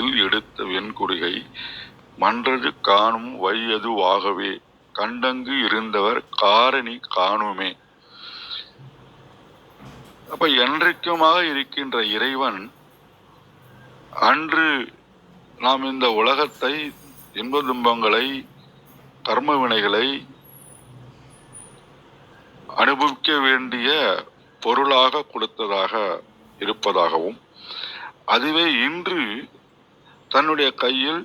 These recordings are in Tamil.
கையில் எடுத்த வெண்குடிகை மன்றது காணும் வையதுவாகவே கண்டங்கு இருந்தவர் காரணி காணுமே. அப்ப என்றைக்குமாக இருக்கின்ற இறைவன் அன்று நாம் இந்த உலகத்தை இன்ப துன்பங்களை கர்ம வினைகளை அனுபவிக்க வேண்டிய பொருளாக கொடுத்ததாக இருப்பதாகவும் அதுவே இன்று தன்னுடைய கையில்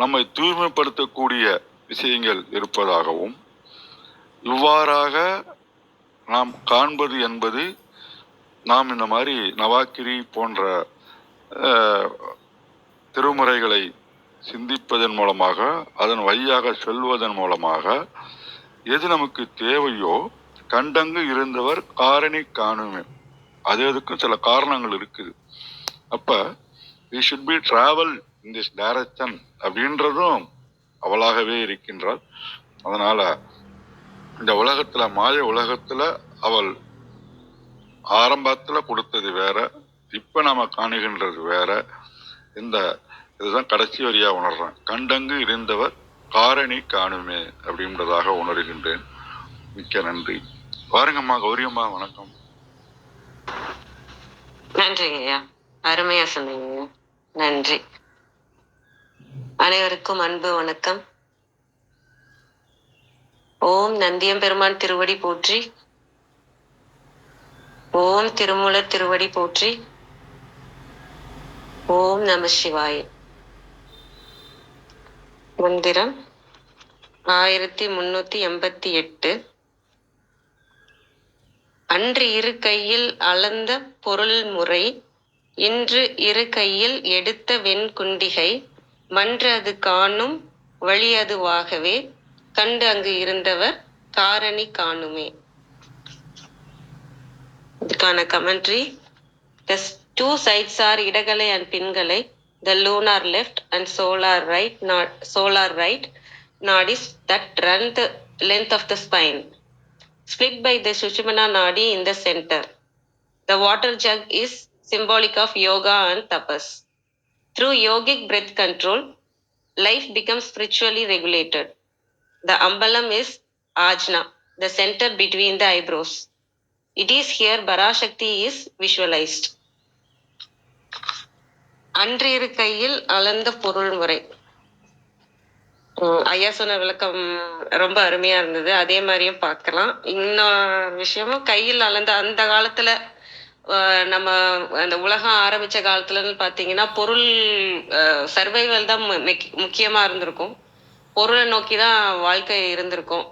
நம்மை தூய்மைப்படுத்தக்கூடிய விஷயங்கள் இருப்பதாகவும் இவ்வாறாக நாம் காண்பது என்பது நாம் இந்த மாதிரி நவாக்கிரி போன்ற திருமுறைகளை சிந்திப்பதன் மூலமாக அதன் வழியாக செல்வதன் மூலமாக எது நமக்கு தேவையோ கண்டங்கு இருந்தவர் காரணி காணுமே. அது அதுக்கும் சில காரணங்கள் இருக்குது. அப்போ we should be travel in this direction அப்படின்றதும் அவளாகவே இருக்கின்றாள். அதனால இந்த உலகத்துல மாய உலகத்துல அவள் ஆரம்பத்துல கொடுத்தது வேற இப்ப நாம காணுகின்றது வேற. இந்த இதுதான் கடைசி வரியா உணர்றேன். கண்டங்கு இருந்தவர் காரணி காணுமே அப்படின்றதாக உணர்கின்றேன். மிக்க நன்றி. பாருங்கம்மா கௌரியம்மா வணக்கம். நன்றிங்க ஐயா அருமையா சொன்னீங்க நன்றி. அனைவருக்கும் அன்பு வணக்கம். ஓம் நந்தியம் பெருமான் திருவடி போற்றி. ஓம் திருமூலர் திருவடி போற்றி. ஓம் நம சிவாய. மந்திரம் ஆயிரத்தி முன்னூத்தி எண்பத்தி எட்டு. அன்று இரு கையில் அளந்த பொருள் முறை இன்று இரு கையில் எடுத்த வெண்குண்டிகை மன்று அது காணும் வழியதுவாகவே கண்டு அங்கு இருந்தவர் காரணி காணுமே இதுக்கான commentary the two sides are Idakalai and Pinkalai the lunar left and solar right not solar right nadis that run the length of the spine split by the sushumna nadi in the center the water jug is symbolic of yoga and tapas. Through yogic breath control, life becomes spiritually regulated. The ambalam is ajna, the center between the eyebrows. It is here Parashakti is visualized. அன்று இரு கையில் அளந்த பொருள் முறை உம் ஐயா சொன்ன விளக்கம் ரொம்ப அருமையா இருந்தது அதே மாதிரியும் பார்க்கலாம் இன்னொரு விஷயமும் கையில் அளந்த அந்த காலத்துல ஆஹ் நம்ம அந்த உலகம் ஆரம்பிச்ச காலத்துலன்னு பாத்தீங்கன்னா பொருள் சர்வைவல் தான் முக்கியமா இருந்திருக்கும். பொருளை நோக்கி தான் வாழ்க்கை இருந்திருக்கும்.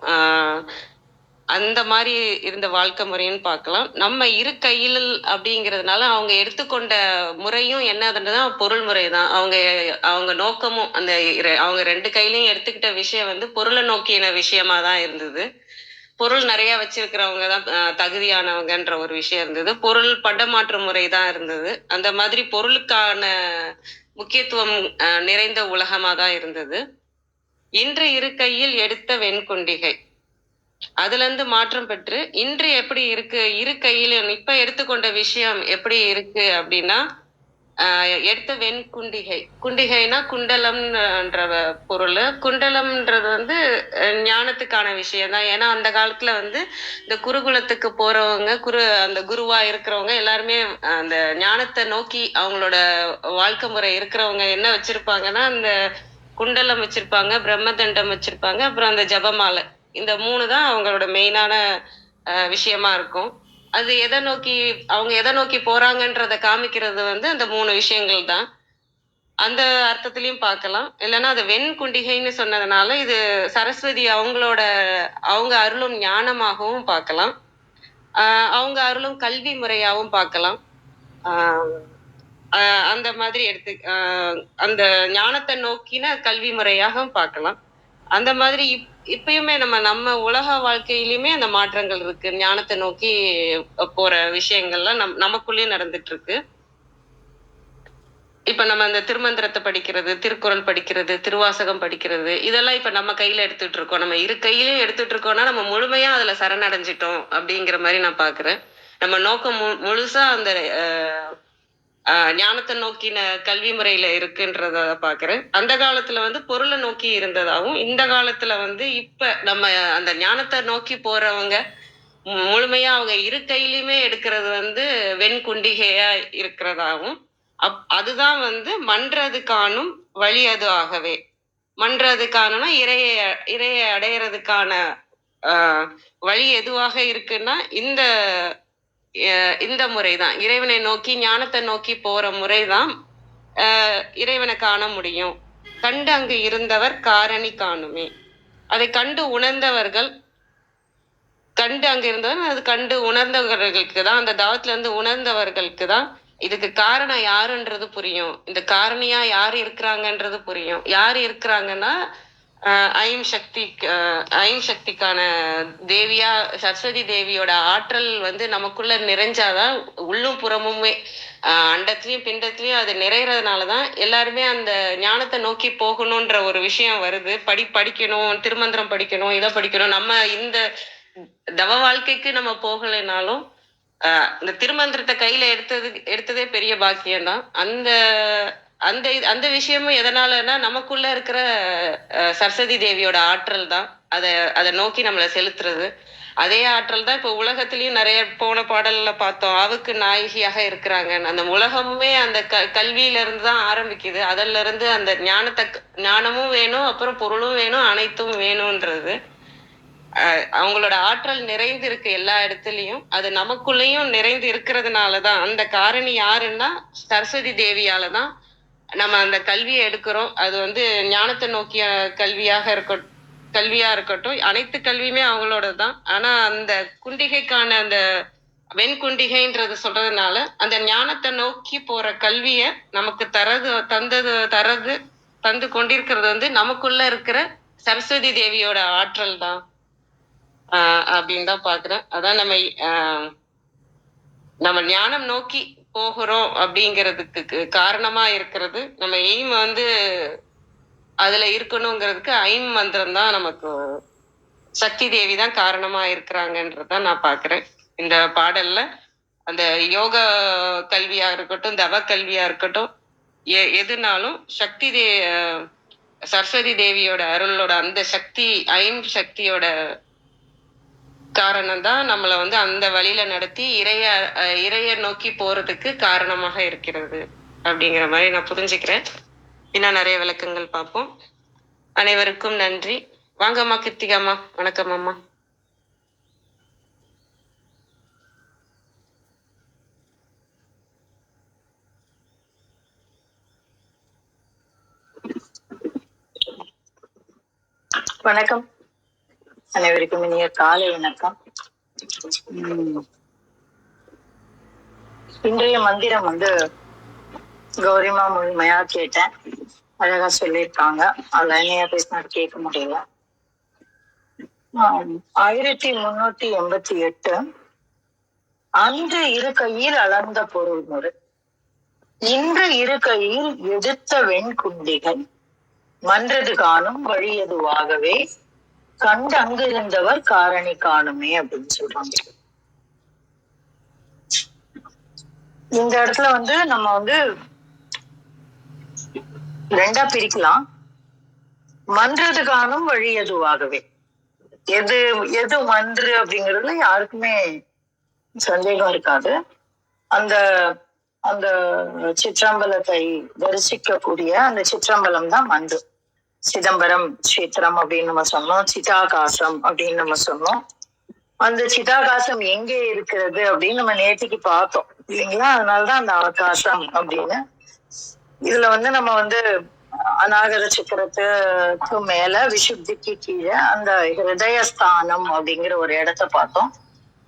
அந்த மாதிரி இருந்த வாழ்க்கை முறைன்னு பார்க்கலாம் நம்ம இரு கையில் அப்படிங்கிறதுனால அவங்க எடுத்துக்கொண்ட முறையும் என்னதுன்றதுதான் பொருள் முறை தான். அவங்க அவங்க நோக்கமும் அந்த அவங்க ரெண்டு கையிலையும் எடுத்துக்கிட்ட விஷயம் வந்து பொருளை நோக்கின விஷயமா தான் இருந்தது. பொருள் நிறைய வச்சிருக்கிறவங்க தான் தகுதியானவங்கன்ற ஒரு விஷயம் இருந்தது. பொருள் பண்டமாற்று முறை தான் இருந்தது. அந்த மாதிரி பொருளுக்கான முக்கியத்துவம் நிறைந்த உலகமா தான் இருந்தது. இன்று இருக்கையில் கையில் எடுத்த வெண்குண்டிகை. அதுல இருந்து மாற்றம் பெற்று இன்று எப்படி இருக்கு இரு கையிலும் இப்ப எடுத்துக்கொண்ட விஷயம் எப்படி இருக்கு அப்படின்னா எடுத்த வெண் குண்டிகை. குண்டிகைனா குண்டலம்ன்ற பொருள். குண்டலம்ன்றது வந்து ஞானத்துக்கான விஷயம் தான் ஏன்னா அந்த காலத்துல வந்து இந்த குருகுலத்துக்கு போறவங்க குரு அந்த குருவா இருக்கிறவங்க எல்லாருமே அந்த ஞானத்தை நோக்கி அவங்களோட வாழ்க்கை முறை இருக்கிறவங்க என்ன வச்சிருப்பாங்கன்னா அந்த குண்டலம் வச்சிருப்பாங்க பிரம்மதண்டம் வச்சிருப்பாங்க அப்புறம் அந்த ஜபமாலை. இந்த மூணு தான் அவங்களோட மெயினான விஷயமா இருக்கும். அது எதை நோக்கி அவங்க எதை நோக்கி போறாங்கன்றத காமிக்கிறது வந்து அந்த மூணு விஷயங்கள் தான். அந்த அர்த்தத்திலையும் பார்க்கலாம். இல்லைன்னா அது வெண் குண்டிகைன்னு சொன்னதுனால இது சரஸ்வதி அவங்களோட அவங்க அருளும் ஞானமாகவும் பார்க்கலாம். அவங்க அருளும் கல்வி முறையாகவும் பார்க்கலாம். அந்த மாதிரி எடுத்து அந்த ஞானத்தை நோக்கின கல்வி முறையாகவும் பார்க்கலாம். அந்த மாதிரி இப் இப்பயுமே நம்ம நம்ம உலக வாழ்க்கையிலுமே அந்த மாற்றங்கள் இருக்கு. ஞானத்தை நோக்கி போற விஷயங்கள்லாம் நம் நமக்குள்ளேயே நடந்துட்டு இருக்கு இப்ப நம்ம அந்த திருமந்திரத்தை படிக்கிறது திருக்குறள் படிக்கிறது திருவாசகம் படிக்கிறது இதெல்லாம் இப்ப நம்ம கையில எடுத்துட்டு இருக்கோம் நம்ம இரு கையிலயும் எடுத்துட்டு இருக்கோம்னா நம்ம முழுமையா அதுல சரணடைஞ்சிட்டோம் அப்படிங்கிற மாதிரி நான் பாக்குறேன். நம்ம நோக்கம் மு- முழுசா அந்த அஹ், ஞானத்தை நோக்கின கல்வி முறையில இருக்குன்றத பாக்குறேன். அந்த காலத்துல வந்து பொருளை நோக்கி இருந்ததாகவும் இந்த காலத்துல வந்து இப்ப நம்ம அந்த ஞானத்தை நோக்கி போறவங்க முழுமையா அவங்க இரு கையிலுமே எடுக்கிறது வந்து வெண்குண்டிகையா இருக்கிறதாகவும் அப் அதுதான் வந்து மன்றது காணும் வழி அது ஆகவே. மன்றது காணும்னா இறையை இறையை அடையிறதுக்கான வழி எதுவாக இருக்குன்னா இந்த அஹ், இந்த முறைதான். இறைவனை நோக்கி ஞானத்தை நோக்கி போற முறைதான் ஆஹ், இறைவனை காண முடியும். கண்டு அங்கு இருந்தவர் காரணி காணுமே. அதை கண்டு உணர்ந்தவர்கள் கண்டு அங்க இருந்தவர் அது கண்டு உணர்ந்தவர்களுக்கு தான் அந்த தவத்துல இருந்து உணர்ந்தவர்களுக்கு தான் இதுக்கு காரணம் யாருன்றது புரியும். இந்த காரணியா யார் இருக்கிறாங்கன்றது புரியும். யார் இருக்கிறாங்கன்னா ஐம் சக்தி ஐம் சக்திக்கான தேவியா சரஸ்வதி தேவியோட ஆற்றல் வந்து நமக்குள்ள நிறைஞ்சாதான் உள்ளும் புறமுமே ஆஹ் அண்டத்திலயும் அது அது நிறையறதுனாலதான் எல்லாருமே அந்த ஞானத்தை நோக்கி போகணுன்ற ஒரு விஷயம் வருது. படி படிக்கணும் திருமந்திரம் படிக்கணும் இதை படிக்கணும். நம்ம இந்த தவ வாழ்க்கைக்கு நம்ம போகலைனாலும் ஆஹ் இந்த திருமந்திரத்தை கையில எடுத்தது எடுத்ததே பெரிய பாக்கியம்தான். அந்த அந்த இது- அந்த விஷயமும் எதனாலன்னா நமக்குள்ள இருக்கிற சரஸ்வதி தேவியோட ஆற்றல் தான். அதை அதை நோக்கி நம்மளை செலுத்துறது. அதே ஆற்றல் தான் இப்போ உலகத்திலயும் நிறைய போன பாடல்ல பார்த்தோம். ஆவுக்கு நாயகியாக இருக்கிறாங்க. அந்த உலகமுமே அந்த க கல்வியில இருந்து தான் ஆரம்பிக்குது. அதில் இருந்து அந்த ஞானத்தை ஞானமும் வேணும் அப்புறம் பொருளும் வேணும் அனைத்தும் வேணும்ன்றது. அவங்களோட ஆற்றல் நிறைந்து இருக்கு எல்லா இடத்துலயும். அது நமக்குள்ளேயும் நிறைந்து இருக்கிறதுனாலதான். அந்த காரணி யாருன்னா சரஸ்வதி தேவியாலதான் நம்ம அந்த கல்வியை எடுக்கிறோம். அது வந்து ஞானத்தை நோக்கிய கல்வியாக இருக்கட்டும் கல்வியா இருக்கட்டும். அனைத்து கல்வியுமே அவங்களோட தான் ஆனா அந்த குண்டிகைக்கான அந்த வெண்குண்டிகைன்றது சொல்றதுனால அந்த ஞானத்தை நோக்கி போற கல்விய நமக்கு தரது தந்தது தரது தந்து கொண்டிருக்கிறது வந்து நமக்குள்ள இருக்கிற சரஸ்வதி தேவியோட ஆற்றல் தான் ஆஹ் அப்படின்னு தான் பாக்குறேன் அதான் நம்ம ஆஹ் நம்ம ஞானம் நோக்கி போகிறோம் அப்படிங்கிறதுக்கு காரணமாக காரணமா இருக்கிறது. நம்ம எய்ம் வந்து அதுல இருக்கணுங்கிறதுக்கு ஐம் மந்திரம் தான் நமக்கு சக்தி தேவி தான் காரணமா இருக்கிறாங்கன்றதான் நான் பாக்குறேன். இந்த பாடல்ல அந்த யோக கல்வியா இருக்கட்டும் தவ கல்வியா இருக்கட்டும் எ- எதுனாலும் சக்தி தே சரஸ்வதி தேவியோட அருளோட அந்த சக்தி ஐம் சக்தியோட காரணம் தான் நம்மளை வந்து அந்த வழியில நடத்தி இறைய அஹ் இறைய நோக்கி போறதுக்கு காரணமாக இருக்கிறது அப்படிங்கிற மாதிரி நான் புரிஞ்சுக்கிறேன். இன்னும் நிறைய விளக்கங்கள் பார்ப்போம். அனைவருக்கும் நன்றி. வாங்கம்மா கிருத்திகாம்மா வணக்கம் அம்மா. வணக்கம். அனைவருக்கும் இனிய காலை வணக்கம். இன்றைய மந்திரம் வந்து கௌரிமா முழுமையா கேட்டேன். அழகா சொல்லியிருக்காங்க. அதுல என்னையா பேசினாரு கேட்க முடியல. ஆயிரத்தி முன்னூத்தி எண்பத்தி எட்டு. அன்று இரு கையில் அளந்த பொருள் முறை இன்று இரு கையில் எடுத்த வெண்குண்டிகள். மன்றது காணும் வழியதுவாகவே கண்டு அங்கிருந்தவர் காரணி காணுமே அப்படின்னு சொல்றாங்க. இந்த இடத்துல வந்து நம்ம வந்து ரெண்டா பிரிக்கலாம். மன்றது காணும் வழி எதுவாகவே. எது எது மன்று அப்படிங்கிறதுல யாருக்குமே சந்தேகம் இருக்காது. அந்த அந்த சிற்றம்பலத்தை தரிசிக்கக்கூடிய அந்த சிற்றம்பலம் தான் மன்று. சிதம்பரம் கஷேத்திரம் அப்படின்னு நம்ம சொன்னோம். சிதாகாசம் அப்படின்னு நம்ம சொன்னோம். அந்த சிதாகாசம் எங்கே இருக்கிறது அப்படின்னு நம்ம நேற்றுக்கு பார்த்தோம். இல்லைங்களா? அதனாலதான் அந்த ஆகாசம் அப்படின்னு. இதுல வந்து நம்ம வந்து அநாகர சக்கரத்துக்கு மேல விசுத்திக்கு கீழே அந்த ஹிருதயஸ்தானம் அப்படிங்கிற ஒரு இடத்த பார்த்தோம்.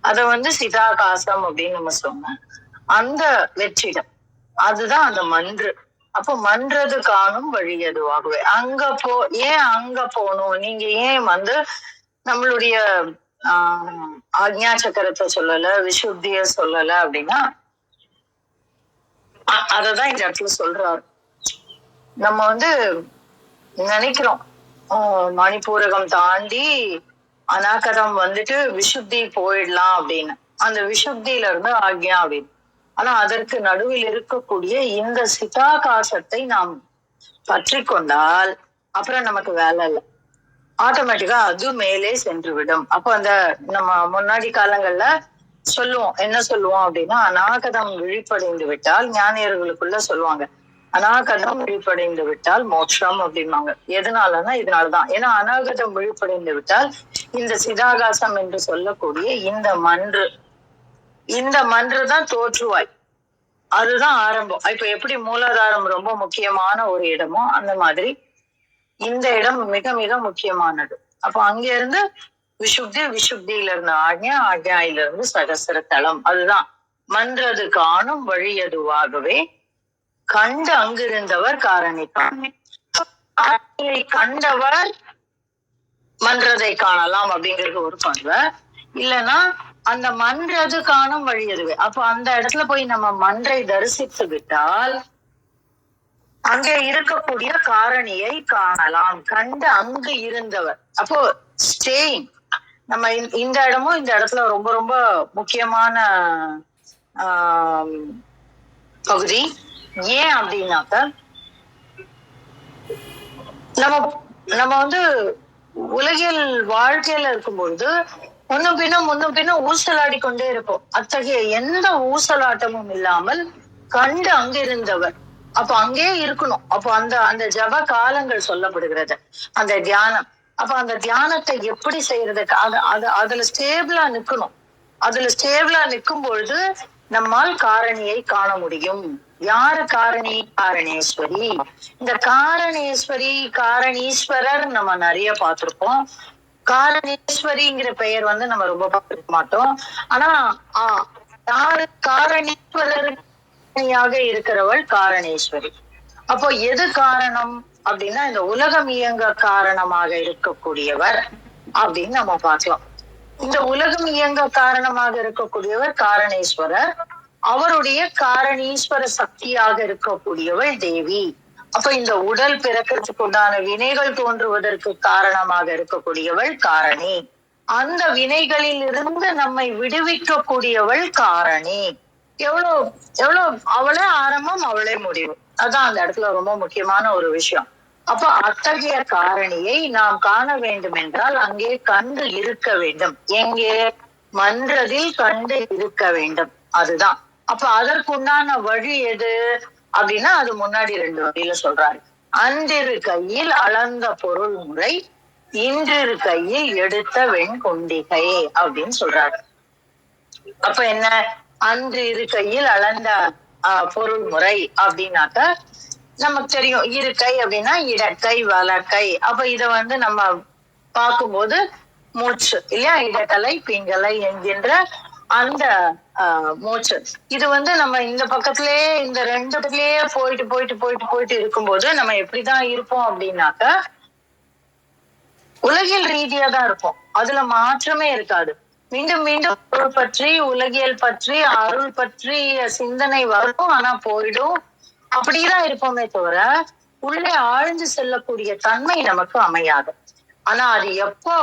அத வந்து சிதாகாசம் அப்படின்னு நம்ம சொன்னோம். அந்த வெற்றிடம். அதுதான் அந்த மன்று. அப்போ மன்றது காணும் வழி எதுவாகவே. அங்க போ ஏன் அங்க போகணும்? நீங்க ஏன் வந்து நம்மளுடைய ஆஹ் ஆக்ஞா சக்கரத்தை சொல்லல விசுத்திய சொல்லல அப்படின்னா அததான் இந்த இடத்துல சொல்றாரு. நம்ம வந்து நினைக்கிறோம். மணிப்பூரகம் தாண்டி அநாகதம் வந்துட்டு விசுத்தி போயிடலாம் அப்படின்னு. அந்த விசுத்தியில இருந்து ஆக்ஞா அப்படின்னு ஆனா அதற்கு நடுவில் இருக்கக்கூடிய இந்த சிதாகாசத்தை நாம் பற்றி கொண்டால் அப்புறம் நமக்கு வேலை இல்லை. ஆட்டோமேட்டிக்கா அது மேலே சென்று விடும் அப்போ அந்த நம்ம முன்னாடி காலங்கள்ல சொல்லுவோம் என்ன சொல்லுவோம் அப்படின்னா அநாகதம் விழிப்படைந்து விட்டால் ஞானியர்களுக்குள்ள சொல்லுவாங்க. அநாகதம் விழிப்படைந்து விட்டால் மோட்சம் அப்படிம்பாங்க. எதனாலன்னா இதனாலதான். ஏன்னா அநாகதம் விழிப்படைந்து விட்டால் இந்த சிதாகாசம் என்று சொல்லக்கூடிய இந்த மன்று இந்த மன்று தான் தோற்றுவாய். அதுதான் ஆரம்பம். இப்ப எப்படி மூலாதாரம் ரொம்ப முக்கியமான ஒரு இடமோ அந்த மாதிரி இந்த இடம் மிக மிக முக்கியமானது. அப்ப அங்க இருந்து விசுப்தி விசுப்தியில இருந்து ஆக்ஞா ஆக்ஞாயில இருந்து சகசர தலம் அதுதான். மன்றது காணும் வழியதுவாகவே கண்டு அங்கிருந்தவர் காரணித்தான் கண்டவர் மன்றதை காணலாம் அப்படிங்கிறது ஒரு பார்வை இல்லைன்னா அந்த மன்றது காணும் வழி அதுவே அப்ப அந்த இடத்துல போய் நம்ம மன்றை தரிசித்து விட்டால் அங்கே இருக்கக்கூடிய காரணியை காணலாம். கண்டு அங்கு இருந்தவர். அப்போ ஸ்டேயிங் நம்ம இந்த- இடமும் இந்த இடத்துல ரொம்ப ரொம்ப முக்கியமான பகுதி. ஏன் அப்படின்னாக்க நம்ம நம்ம வந்து உலகில் வாழ்க்கையில இருக்கும்பொழுது முன்னும் பின்னும் முன்னும் பின்னும் ஊசலாடி கொண்டே இருப்போம். அத்தகைய எந்த ஊசலாட்டமும் இல்லாமல் கண்டு அங்கிருந்தவர். அப்ப அங்கே இருக்கணும். அப்போ அந்த அந்த ஜப காலங்கள் சொல்லப்படுகிறது. அந்த தியானம். அப்ப அந்த தியானத்தை எப்படி செய்யறதுக்கு? அது அது அதுல ஸ்டேபிளா நிக்கணும். அதுல ஸ்டேபிளா நிக்கும் பொழுது நம்மால் காரணியை காண முடியும். யாரு காரணி? காரணேஸ்வரி. இந்த காரணேஸ்வரி காரணீஸ்வரர் நம்ம நிறைய பார்த்திருப்போம். காரணேஸ்வரிங்கிற பெயர் வந்து நம்ம ரொம்ப பார்க்க மாட்டோம். ஆனா யாரு இருக்கிறவள் காரணேஸ்வரி அப்போ எது காரணம்? அப்படின்னா இந்த உலகம் இயங்க காரணமாக இருக்கக்கூடியவர் அப்படின்னு நம்ம பார்க்கலாம். இந்த உலகம் இயங்க காரணமாக இருக்கக்கூடியவர் காரணேஸ்வரர். அவருடைய காரணீஸ்வர சக்தியாக இருக்கக்கூடியவள் தேவி. அப்ப இந்த உடல் பிறக்கிறதுக்கு உண்டான வினைகள் தோன்றுவதற்கு காரணமாக இருக்கக்கூடியவள் காரணி. அந்த வினைகளில் இருந்து நம்மை விடுவிக்கக்கூடியவள் காரணி. எவ்வளவு எவ்வளவு அவளே ஆரம்பம் அவளே முடிவு. அதான் அந்த இடத்துல ரொம்ப முக்கியமான ஒரு விஷயம். அப்ப அத்தகைய காரணியை நாம் காண வேண்டும் என்றால் அங்கே கண்டு இருக்க வேண்டும். எங்கே? மன்றதில் கண்டு இருக்க வேண்டும். அதுதான். அப்ப அதற்குண்டான வழி எது? அப்படின்னா அது முன்னாடி ரெண்டு வழியில சொல்றாரு. அன்றிரு கையில் அளந்த பொருள் முறை இன்றிரு கையில் எடுத்த வெண்கொண்டிகை அப்படின்னு சொல்றாரு. அப்ப என்ன? அன்று இரு கையில் அளந்த பொருள் முறை அப்படின்னாக்க நமக்கு தெரியும். இருக்கை அப்படின்னா இடக்கை வலக்கை. அப்ப இத வந்து நம்ம பார்க்கும்போது மூச்சு இல்லையா? இடக்கலை பிங்கலை என்கின்ற அந்த ஆஹ், மூச்சு. இது வந்து நம்ம இந்த பக்கத்திலேயே இந்த ரெண்டு பக்கத்திலேயே போயிட்டு போயிட்டு போயிட்டு போயிட்டு இருக்கும்போது நம்ம எப்படிதான் இருப்போம் அப்படின்னாக்க உலகியல் ரீதியா தான் இருப்போம். அதுல மாற்றமே இருக்காது. மீண்டும் மீண்டும் பொருள் பற்றி உலகியல் பற்றி அருள் பற்றி சிந்தனை வரும் ஆனா போயிடும். அப்படிதான் இருப்போமே தவிர உள்ளே ஆழ்ந்து செல்லக்கூடிய தன்மை நமக்கு அமையாது. ஆனா அது எப்போ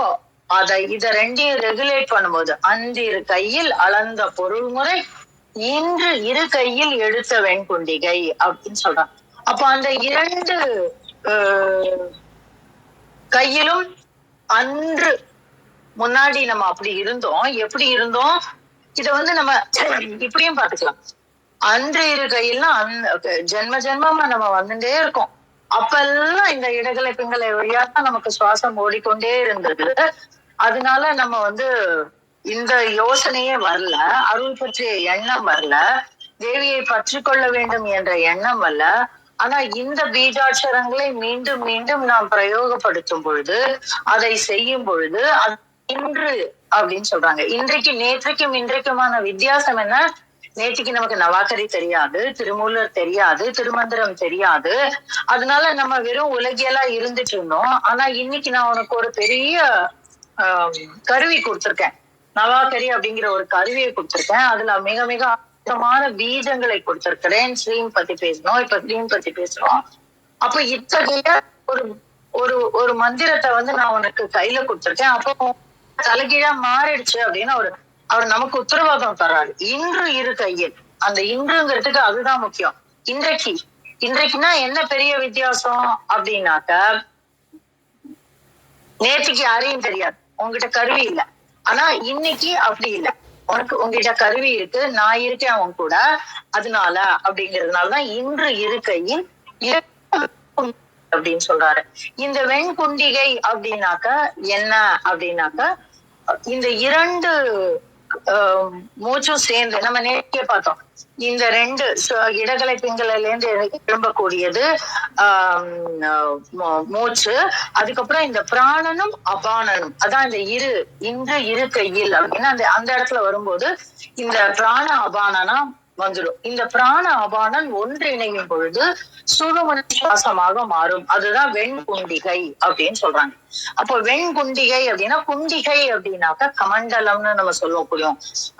அதை இத ரெண்டையும் ரெகுலேட் பண்ணும்போது அன்று இரு கையில் அளந்த பொருள் முறை இன்று இரு கையில் எடுத்த வெண்குண்டிகை அப்படின்னு சொல்றான். அப்ப அந்த இரண்டு கையிலும் அன்று முன்னாடி நம்ம அப்படி இருந்தோம். எப்படி இருந்தோம்? இத வந்து நம்ம இப்படியும் பாத்துக்கலாம் அன்று இரு கையில அந்த ஜென்ம ஜென்மமா நம்ம வந்துட்டே இருக்கோம். அப்பெல்லாம் இந்த இடகலை பிங்களை வழியா தான் நமக்கு சுவாசம் ஓடிக்கொண்டே இருந்தது. அதனால நம்ம வந்து இந்த யோசனையே வரல அருள் பற்றிய எண்ணம் வரல தேவியை பற்றி கொள்ள வேண்டும் என்ற எண்ணம் அல்ல ஆனா இந்த பீஜாட்சரங்களை மீண்டும் மீண்டும் நாம் பிரயோகப்படுத்தும் பொழுது அதை செய்யும் பொழுது இன்று அப்படின்னு சொல்றாங்க. இன்றைக்கு நேற்றைக்கும் இன்றைக்குமான வித்தியாசம் என்ன? நேற்றுக்கு நமக்கு நவாக்கரி தெரியாது திருமூலர் தெரியாது திருமந்திரம் தெரியாது. அதனால நம்ம வெறும் உலகியலா இருந்துட்டு இருந்தோம். ஆனா இன்னைக்கு நான் உனக்கு ஒரு பெரிய கருவி கொடுத்திருக்கேன். நவாக்கரி அப்படிங்கிற ஒரு கருவியை கொடுத்திருக்கேன். அதுல மிக மிக அற்புதமான பீஜங்களை கொடுத்திருக்கிறேன். ஸ்ரீம் பத்தி பேசணும். இப்ப ஸ்ரீம் பத்தி பேசுறோம். அப்ப இத்தகைய ஒரு ஒரு ஒரு மந்திரத்தை வந்து நான் உனக்கு கையில கொடுத்திருக்கேன். அப்போ தலைகீழா மாறிடுச்சு அப்படின்னு அவர் அவர் நமக்கு உத்தரவாதம் தர்றாரு. இன்று இரு கையில். அந்த இன்றுங்கிறதுக்கு அதுதான் முக்கியம். இன்றைக்கு. இன்றைக்குன்னா என்ன பெரிய வித்தியாசம் அப்படின்னாக்க நேற்றுக்கு யாரையும் தெரியாது. உங்ககிட்ட கருவி இல்ல. ஆனா இன்னைக்கு அப்படி இல்ல. உனக்கு உங்ககிட்ட கருவி இருக்கு நான் இருக்கேன் அவன் கூட. அதனால அப்படிங்கறதுனாலதான் இன்று இருக்கையில் அப்படின்னு சொல்றாரு. இந்த வெண்குண்டிகை அப்படின்னாக்க என்ன அப்படின்னாக்க இந்த இரண்டு மூச்சும் சேர்ந்து நம்ம நேற்றே பார்த்தோம். இந்த ரெண்டு இடகலை பிங்கலைல இருந்து எழும்பக்கூடியது ஆஹ், மூச்சு அதுக்கப்புறம் இந்த பிராணனும் அபானனும் அதான் இந்த இரு இன்று இரு கையில் அப்படின்னா அந்த அந்த இடத்துல வரும்போது இந்த பிராண அபானனா வந்துடும் இந்த பிராண அபானன் ஒன்றிணையும் பொழுது சுழுமணி சுவாசமாக மாறும். அதுதான் வெண்குண்டிகை அப்படின்னு சொல்றாங்க. அப்போ வெண்குண்டிகை அப்படின்னா குண்டிகை அப்படின்னாக்கா கமண்டலம்னு நம்ம சொல்லக்கூடிய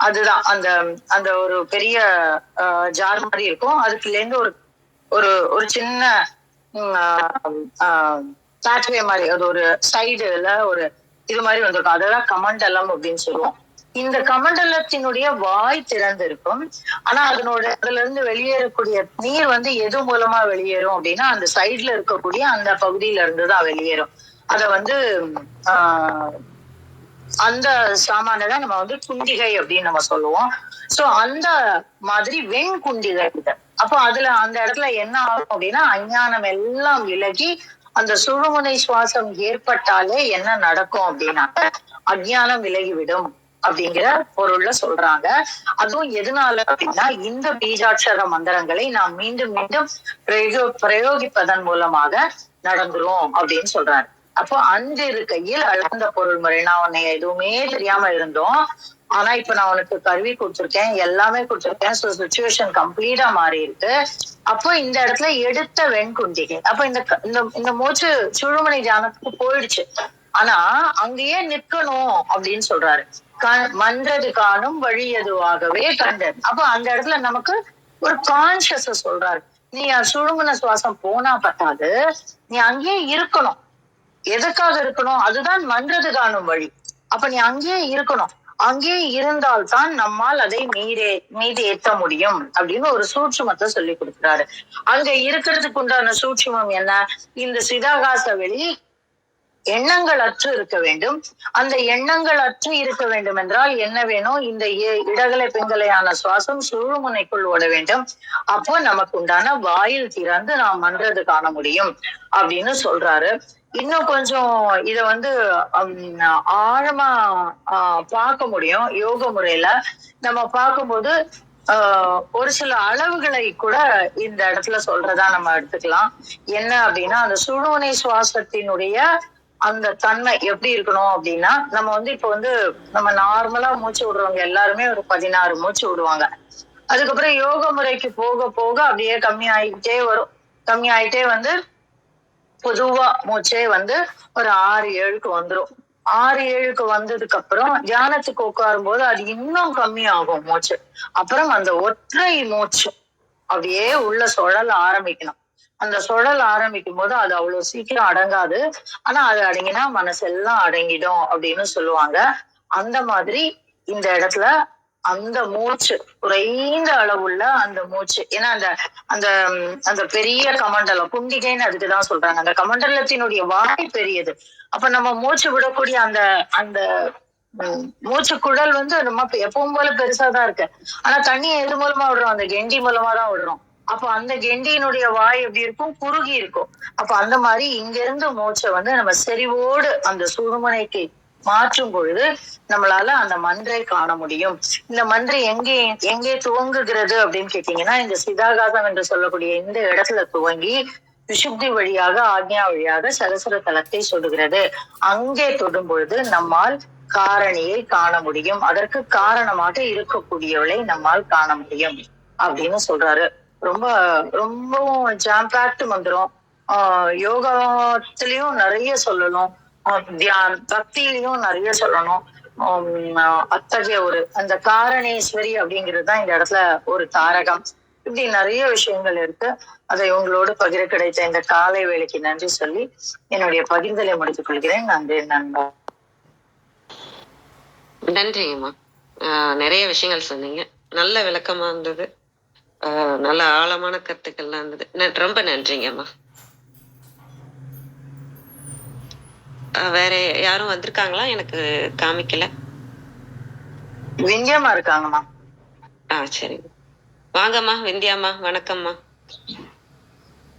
அதுதான். அந்த அந்த ஒரு பெரிய ஜார் மாதிரி இருக்கும். அதுக்குள்ள இருந்து ஒரு ஒரு ஒரு சின்ன பேட்வே மாதிரி அது ஒரு சைடுல ஒரு இது மாதிரி வந்திருக்கும். அதெல்லாம் கமண்டலம் அப்படின்னு சொல்லுவோம். இந்த கமண்டலத்தினுடைய வாய் திறந்து இருக்கும் ஆனா அதனோட அதுல இருந்து வெளியேறக்கூடிய நீர் வந்து எது மூலமா வெளியேறும் அப்படின்னா அந்த சைடுல இருக்கக்கூடிய அந்த பகுதியில இருந்துதான் வெளியேறும். அத வந்து ஆஹ் அந்த சாமான தான் நம்ம வந்து குண்டிகை அப்படின்னு நம்ம சொல்லுவோம். சோ அந்த மாதிரி வெண்குண்டிகை இது. அப்போ அதுல அந்த இடத்துல என்ன ஆகும் அப்படின்னா அஞ்ஞானம் எல்லாம் விலகி அந்த சுழுமுனை சுவாசம் ஏற்பட்டாலே என்ன நடக்கும் அப்படின்னா அஞ்ஞானம் விலகிவிடும். அப்படிங்கிற பொருள்ல சொல்றாங்க. அதுவும் எதனால அப்படின்னா இந்த பீஜாட்சர மந்திரங்களை நாம் மீண்டும் மீண்டும் பிரயோ பிரயோகிப்பதன் மூலமாக நடந்துரும் அப்படின்னு சொல்றாரு. அப்போ அன்று இருக்கையில் அளந்த பொருள் முறை நான் உன்னை எதுவுமே தெரியாம இருந்தோம். ஆனா இப்ப நான் உனக்கு கருவி கொடுத்துருக்கேன் எல்லாமே கொடுத்துருக்கேன். ஸோ சுச்சுவேஷன் கம்ப்ளீட்டா மாறி இருக்கு அப்போ இந்த இடத்துல எடுத்த வெண்குண்டிகை அப்ப இந்த இந்த இந்த மூச்சு சுழுமனை தியானத்துக்கு போயிடுச்சு. ஆனா அங்கேயே நிற்கணும் அப்படின்னு சொல்றாரு. மன்றது காணும் வழி எதுவாகவே கண்டது. அப்ப அந்த இடத்துல நமக்கு ஒரு கான்சியஸ சொல்றாரு. நீ சுழுங்குன சுவாசம் போனா பத்தாது. நீ அங்கேயே இருக்கணும். எதுக்காக இருக்கணும்? அதுதான் மன்றது காணும் வழி. அப்ப நீ அங்கேயே இருக்கணும். அங்கேயே இருந்தால்தான் நம்மால் அதை மீறே மீது ஏத்த முடியும் அப்படின்னு ஒரு சூட்சுமத்தை சொல்லி கொடுக்குறாரு. அங்க இருக்கிறதுக்கு உண்டான சூட்சுமம் என்ன? இந்த சிதாகாச வெளி எண்ணங்கள் அற்று இருக்க வேண்டும். அந்த எண்ணங்கள் அற்று இருக்க வேண்டும் என்றால் என்ன வேணும்? இந்த இ- இடகலை பெண்களையான சுவாசம் சுழுமுனைக்குள் ஓட வேண்டும். அப்போ நமக்கு உண்டான வாயில் திறந்து நாம் மன்றது காண முடியும் அப்படின்னு சொல்றாரு. இன்னும் கொஞ்சம் இத வந்து ஹம், ஆழமா ஆஹ், பார்க்க முடியும். யோக முறையில நம்ம பார்க்கும்போது ஆஹ், ஒரு சில அளவுகளை கூட இந்த இடத்துல சொல்றதா நம்ம எடுத்துக்கலாம். என்ன அப்படின்னா அந்த சுழுமுனை சுவாசத்தினுடைய அந்த தன்மை எப்படி இருக்கணும் அப்படின்னா நம்ம வந்து இப்ப வந்து நம்ம நார்மலா மூச்சு விடுறவங்க எல்லாருமே ஒரு பதினாறு மூச்சு விடுவாங்க. அதுக்கப்புறம் யோக முறைக்கு போக போக அப்படியே கம்மி ஆகிட்டே வரும். கம்மி ஆயிட்டே வந்து பொதுவா மூச்சே வந்து ஒரு ஆறு ஏழுக்கு வந்துரும். ஆறு ஏழுக்கு வந்ததுக்கு அப்புறம் தியானத்துக்கு உட்காரும் போது அது இன்னும் கம்மி ஆகும் மூச்சு. அப்புறம் அந்த ஒற்றை மூச்சு அப்படியே உள்ள சுழல ஆரம்பிக்கணும். அந்த சுழல் ஆரம்பிக்கும் போது அது அவ்வளவு சீக்கிரம் அடங்காது. ஆனா அது அடங்கினா மனசெல்லாம் அடங்கிடும் அப்படின்னு சொல்லுவாங்க. அந்த மாதிரி இந்த இடத்துல அந்த மூச்சு குறைந்த அளவுள்ள அந்த மூச்சு. ஏன்னா அந்த அந்த அந்த பெரிய கமண்டலம் குண்டிகைன்னு அதுக்குதான் சொல்றாங்க. அந்த கமண்டலத்தினுடைய வாய் பெரியது. அப்ப நம்ம மூச்சு விடக்கூடிய அந்த அந்த மூச்சு குழல் வந்து நம்ம எப்பவும் போல பெருசாதான் இருக்கு. ஆனா தண்ணி எது மூலமா விடுறோம்? அந்த கெண்டி மூலமா தான் விடுறோம். அப்ப அந்த கெண்டியினுடைய வாய் எப்படி இருக்கும்? குறுகி இருக்கும். அப்ப அந்த மாதிரி இங்கிருந்து மூச்சை வந்து நம்ம செறிவோடு அந்த சுடுமனைக்கு மாற்றும் பொழுது நம்மளால அந்த மன்றை காண முடியும். இந்த மன்றை எங்கே எங்கே துவங்குகிறது அப்படின்னு கேட்டீங்கன்னா இந்த சிதாகாசம் என்று சொல்லக்கூடிய இந்த இடத்துல துவங்கி விசுப்தி வழியாக ஆக்ஞா வழியாக சரசர தலத்தை சொல்லுகிறது. அங்கே தொடும் பொழுது நம்மால் காரணியை காண முடியும். அதற்கு காரணமாக இருக்கக்கூடியவளை நம்மால் காண முடியும் அப்படின்னு சொல்றாரு. ரொம்ப ரொம்பவும் ஜாம் பேக்ட் மந்திரம். ஆஹ் யோகாத்திலயும் நிறைய சொல்லணும். தியான் பக்தியிலையும் நிறைய சொல்லணும். அத்தகைய ஒரு அந்த காரணேஸ்வரி அப்படிங்கிறது தான் இந்த இடத்துல ஒரு தாரகம். இப்படி நிறைய விஷயங்கள் இருக்கு. அதை உங்களோடு பகிர கிடைத்த இந்த காலை வேலைக்கு நன்றி சொல்லி என்னுடைய பகிர்ந்தலை முடித்துக் கொள்கிறேன். நன்றி நண்பா. நன்றிங்கம்மா. ஆஹ் நிறைய விஷயங்கள் சொன்னீங்க. நல்ல விளக்கமா இருந்தது. நல்ல ஆழமான கருத்துக்கள்லாம் இருந்தது. ந- ரொம்ப நன்றிங்கம்மா வேற யாரும் வந்திருக்காங்களா? எனக்கு காமிக்கல. விந்தியமா இருக்காங்கம்மா. ஆ சரிங்க வாங்கம்மா விந்தியாம்மா வணக்கம்மா.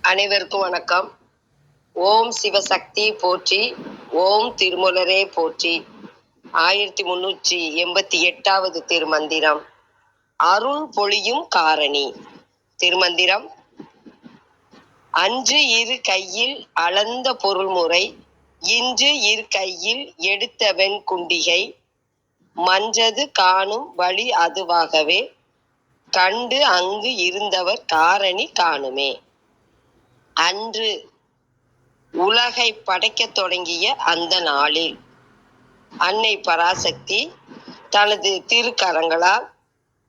அனைவருக்கும் வணக்கம். ஓம் சிவசக்தி போற்றி ஓம் திருமுலரே போற்றி. ஆயிரத்தி முன்னூற்றி எண்பத்தி எட்டாவது திருமந்திரம். அருள் பொழியும் காரணி. திருமந்திரம். அன்று இரு கையில் அளந்த பொருள்முறை இன்று இரு கையில் எடுத்த வெண்குண்டிகை மன்றது காணும் வழி அதுவாகவே கண்டு அங்கு இருந்தவர் காரணி காணுமே. அன்று உலகை படைக்கத் தொடங்கிய அந்த நாளில் அன்னை பராசக்தி தனது திருக்கரங்களால்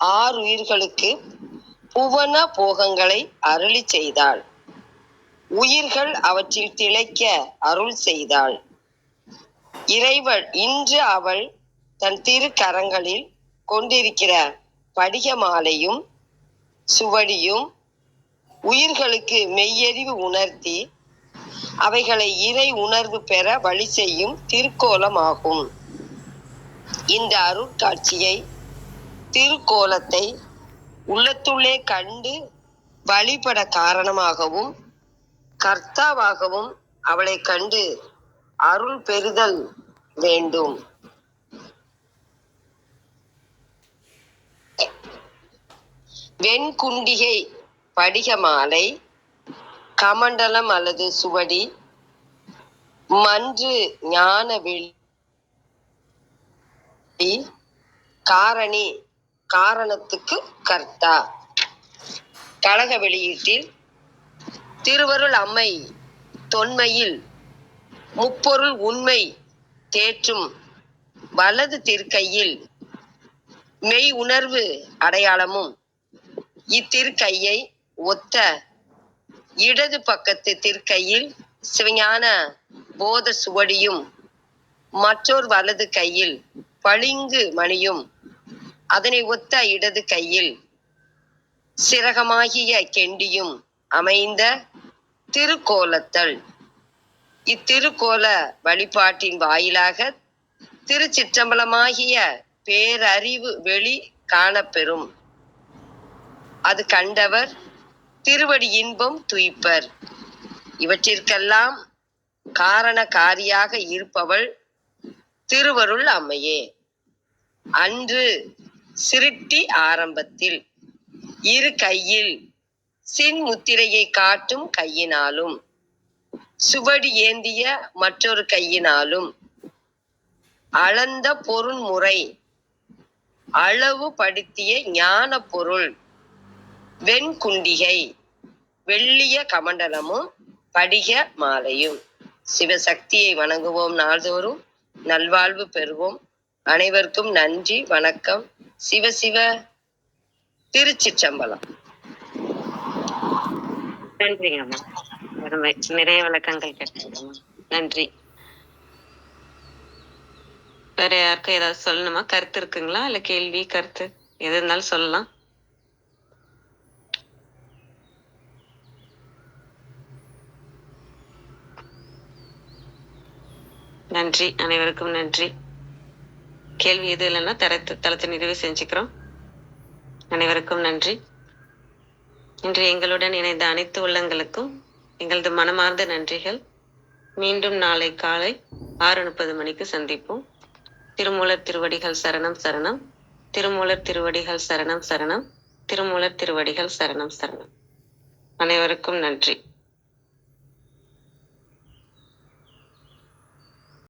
ஆறு உயிர்களுக்கு புவன போகங்களை அருளி செய்தாள். உயிர்கள் அவற்றில் திளைக்க அருள் செய்தாள். இறைவள் இன்று அவள் தன் திருக்கரங்களில் கொண்டிருக்கிற படிக மாலையும் சுவடியும் உயிர்களுக்கு மெய்யறிவு உணர்த்தி அவைகளை இறை உணர்வு பெற வழி செய்யும் திருக்கோலமாகும். இந்த அருட்காட்சியை திருக்கோலத்தை உள்ளத்துள்ளே கண்டு வழிபட காரணமாகவும் கர்த்தாவாகவும் அவளை கண்டு அருள் பெறுதல் வேண்டும். வெண்குண்டிகை படிக மாலை கமண்டலம் அல்லது சுவடி மன்று ஞான வெளி காரணி காரணத்துக்கு கர்த்தா. கழக வெளியீட்டில் திருவருள் அம்மை தொன்மையில் முப்பொருள் உண்மை தேற்றும் வலது திருக்கையில் மெய் உணர்வு அடையாளமும் இத்திருக்கையை ஒத்த இடது பக்கத்து திருக்கையில் சிவஞான போத சுவடியும் மற்றொரு வலது கையில் பளிங்கு மணியும் அதனை ஒத்த இடது கையில் சிறகமாகிய கெண்டியும் அமைந்த திருக்கோலத்தல். இத்திருக்கோல வழிபாட்டின் வாயிலாக திருச்சிற்றம்பலமாகிய பேரறிவு வெளி காணப்பெறும். அது கண்டவர் திருவடி இன்பம் துய்ப்பர். இவற்றிற்கெல்லாம் காரண காரியாக இருப்பவள் திருவருள் அம்மையே. அன்று சிருட்டி ஆரம்பத்தில். இரு கையில் சின் முத்திரையை காட்டும் கையினாலும் சுவடி ஏந்திய மற்றொரு கையினாலும் அளந்த பொருண்முறை அளவு படுத்திய ஞான பொருள் வெண்குண்டிகை வெள்ளிய கமண்டலமும் படிக மாலையும். சிவசக்தியை வணங்குவோம் நாள்தோறும். நல்வாழ்வு பெறுவோம். அனைவருக்கும் நன்றி வணக்கம். சிவ சிவ திருச்சிற்றம்பலம். நன்றிங்கம்மா. அருமை. நிறைய விளக்கங்கள் கேட்டீங்கம்மா. நன்றி. வேற யாருக்கும் ஏதாவது சொல்லணுமா? கருத்து இருக்குங்களா? இல்ல கேள்வி கருத்து? எது இருந்தாலும் சொல்லலாம். நன்றி. அனைவருக்கும் நன்றி. கேள்வி எது இல்லைன்னா தரத்து தளத்தை நிறைவு செஞ்சுக்கிறோம். அனைவருக்கும் நன்றி. இன்று எங்களுடன் இணைந்த அனைத்து உள்ளங்களுக்கும் எங்களது மனமார்ந்த நன்றிகள். மீண்டும் நாளை காலை ஆறு முப்பது மணிக்கு சந்திப்போம். திருமூலர் திருவடிகள் சரணம் சரணம். திருமூலர் திருவடிகள் சரணம் சரணம். திருமூலர் திருவடிகள் சரணம் சரணம். அனைவருக்கும் நன்றி.